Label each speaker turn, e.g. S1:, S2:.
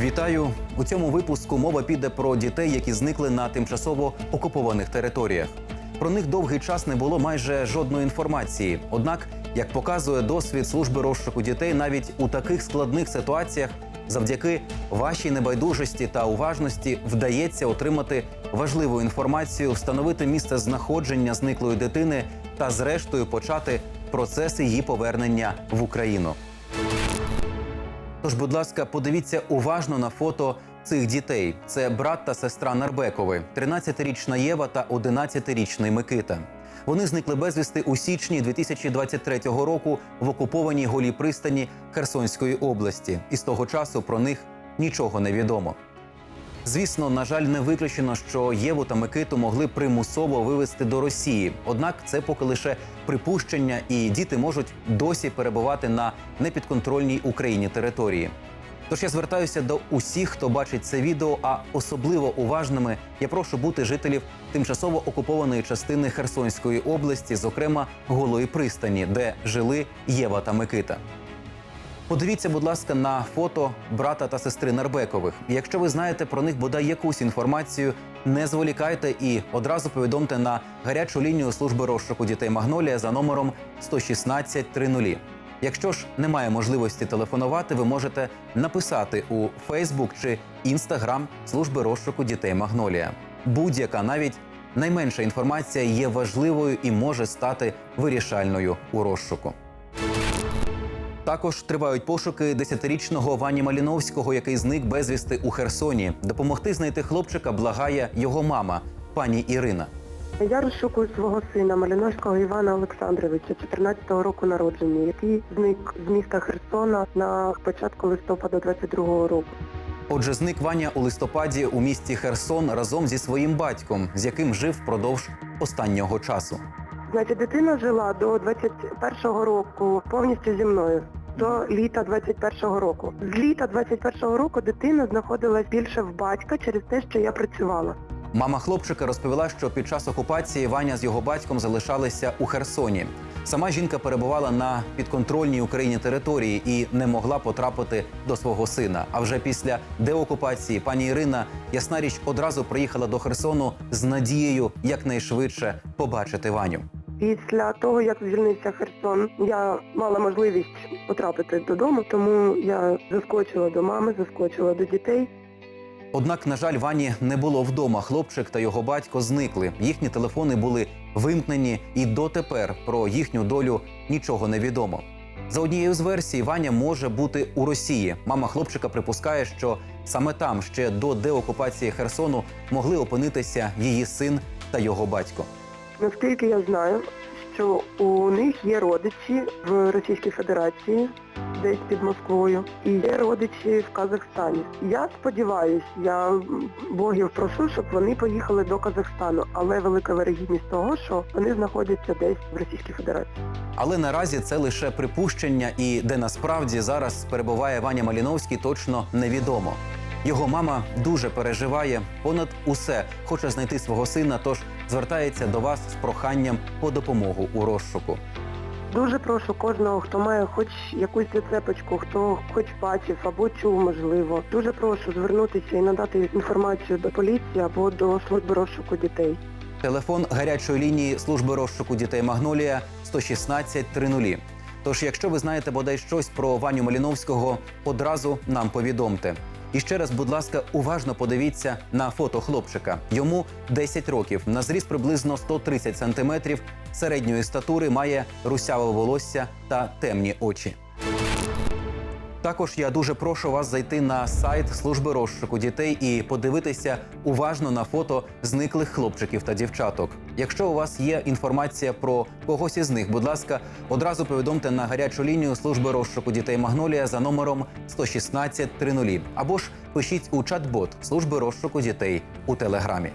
S1: Вітаю у цьому випуску. Мова піде про дітей, які зникли на тимчасово окупованих територіях. Про них довгий час не було майже жодної інформації. Однак, як показує досвід служби розшуку дітей, навіть у таких складних ситуаціях, завдяки вашій небайдужості та уважності, вдається отримати важливу інформацію, встановити місце знаходження зниклої дитини та, зрештою, почати процес її повернення в Україну. Тож, будь ласка, подивіться уважно на фото цих дітей. Це брат та сестра Нарбекови, 13-річна Єва та 11-річний Микита. Вони зникли безвісти у січні 2023 року в окупованій голій пристані Херсонської області, і з того часу про них нічого не відомо. Звісно, на жаль, не виключено, що Єву та Микиту могли примусово вивезти до Росії. Однак це поки лише припущення, і діти можуть досі перебувати на непідконтрольній Україні території. Тож я звертаюся до усіх, хто бачить це відео, а особливо уважними я прошу бути жителів тимчасово окупованої частини Херсонської області, зокрема Голої пристані, де жили Єва та Микита. Подивіться, будь ласка, на фото брата та сестри Нарбекових. Якщо ви знаєте про них бодай якусь інформацію, не зволікайте і одразу повідомте на гарячу лінію служби розшуку дітей Магнолія за номером 116 30. Якщо ж немає можливості телефонувати, ви можете написати у Facebook чи Instagram служби розшуку дітей Магнолія. Будь-яка навіть найменша інформація є важливою і може стати вирішальною у розшуку. Також тривають пошуки десятирічного Вані Маліновського, який зник безвісти у Херсоні. Допомогти знайти хлопчика благає його мама, пані Ірина.
S2: Я розшукую свого сина Маліновського Івана Олександровича, 14-го року народження, який зник з міста Херсона на початку листопада 22-го року.
S1: Отже, зник Ваня у листопаді у місті Херсон разом зі своїм батьком, з яким жив впродовж останнього часу.
S2: Значить, дитина жила до 21-го року повністю зі мною. До літа 21-го року. З літа 21-го року дитина знаходилась більше в батька через те, що я працювала.
S1: Мама хлопчика розповіла, що під час окупації Ваня з його батьком залишалися у Херсоні. Сама жінка перебувала на підконтрольній Україні території і не могла потрапити до свого сина. А вже після деокупації пані Ірина, ясна річ, одразу приїхала до Херсону з надією якнайшвидше побачити Ваню.
S2: Після того, як звільнився Херсон, я мала можливість потрапити додому, тому я заскочила до мами, заскочила до дітей.
S1: Однак, на жаль, Вані не було вдома. Хлопчик та його батько зникли. Їхні телефони були вимкнені, і дотепер про їхню долю нічого не відомо. За однією з версій, Ваня може бути у Росії. Мама хлопчика припускає, що саме там ще до деокупації Херсону могли опинитися її син та його батько.
S2: Наскільки я знаю, що у них є родичі в Російській Федерації, десь під Москвою, і є родичі в Казахстані. Я сподіваюся, я богів прошу, щоб вони поїхали до Казахстану, але велика вирогідність того, що вони знаходяться десь в Російській Федерації.
S1: Але наразі це лише припущення, і де насправді зараз перебуває Ваня Маліновський, точно невідомо. Його мама дуже переживає, понад усе хоче знайти свого сина, тож звертається до вас з проханням по допомогу у розшуку.
S2: Дуже прошу кожного, хто має хоч якусь зацепочку, хто хоч бачив або чув, можливо. Дуже прошу звернутися і надати інформацію до поліції або до служби розшуку дітей.
S1: Телефон гарячої лінії служби розшуку дітей Магнолія 116 30. Тож, якщо ви знаєте бодай щось про Ваню Маліновського, одразу нам повідомте. І ще раз, будь ласка, уважно подивіться на фото хлопчика. Йому 10 років, на зріст приблизно 130 сантиметрів, середньої статури, має русяве волосся та темні очі. Також я дуже прошу вас зайти на сайт служби розшуку дітей і подивитися уважно на фото зниклих хлопчиків та дівчаток. Якщо у вас є інформація про когось із них, будь ласка, одразу повідомте на гарячу лінію служби розшуку дітей Магнолія за номером 116 30 або ж пишіть у чат-бот служби розшуку дітей у телеграмі.